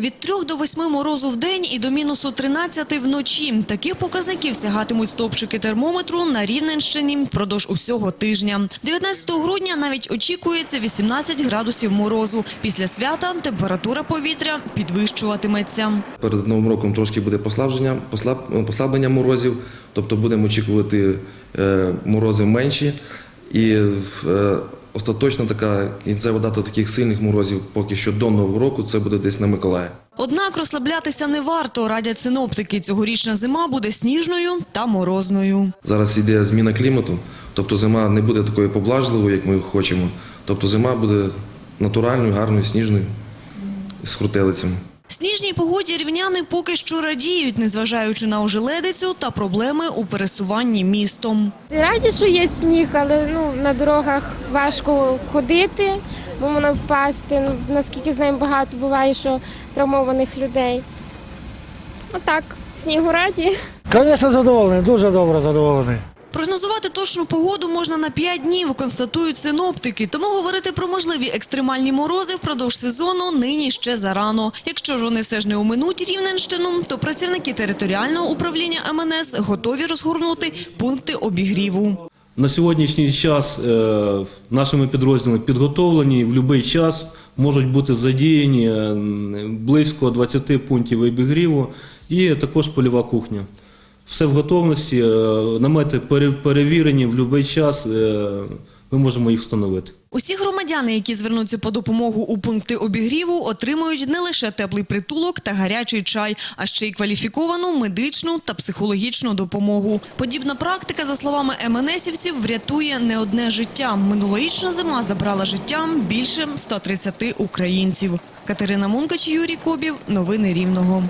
Від 3 до 8 морозу в день і до мінусу 13 вночі. Таких показників сягатимуть стовпчики термометру на Рівненщині впродовж усього тижня. 19 грудня навіть очікується 18 градусів морозу. Після свята температура повітря підвищуватиметься. Перед Новим роком трошки буде послаблення, послаб- послаблення морозів, тобто будемо очікувати е, морози менші. І е, остаточна така кінцева дата таких сильних морозів поки що до Нового року це буде десь на Миколая. Однак розслаблятися не варто, радять синоптики. Цьогорічна зима буде сніжною та морозною. Зараз йде зміна клімату, тобто зима не буде такою поблажливою, як ми хочемо. Тобто зима буде натуральною, гарною, сніжною, з хрутелицями. Сніжній погоді рівняни поки що радіють, незважаючи на ожеледицю та проблеми у пересуванні містом. Раді, що є сніг, але ну, на дорогах важко ходити, бо можна впасти. Ну, наскільки знаємо, багато буває, що травмованих людей. Отак, снігу раді. Звісно, задоволений, дуже добре задоволений. Прогнозувати точну погоду можна на 5 днів, констатують синоптики. Тому говорити про можливі екстремальні морози впродовж сезону нині ще зарано. Якщо ж вони все ж не оминуть Рівненщину, то працівники територіального управління МНС готові розгорнути пункти обігріву. На сьогоднішній час е, нашими підрозділами підготовлені в будь-який час можуть бути задіяні е, близько 20 пунктів обігріву і також польова кухня. Все в готовності, е, намети пере- перевірені в будь-який час, е, ми можемо їх встановити. Усі громадяни, які звернуться по допомогу у пункти обігріву, отримують не лише теплий притулок та гарячий чай, а ще й кваліфіковану медичну та психологічну допомогу. Подібна практика, за словами МНСівців, врятує не одне життя. Минулорічна зима забрала життя більше 130 українців. Катерина Мункач, Юрій Кобів. Новини Рівного.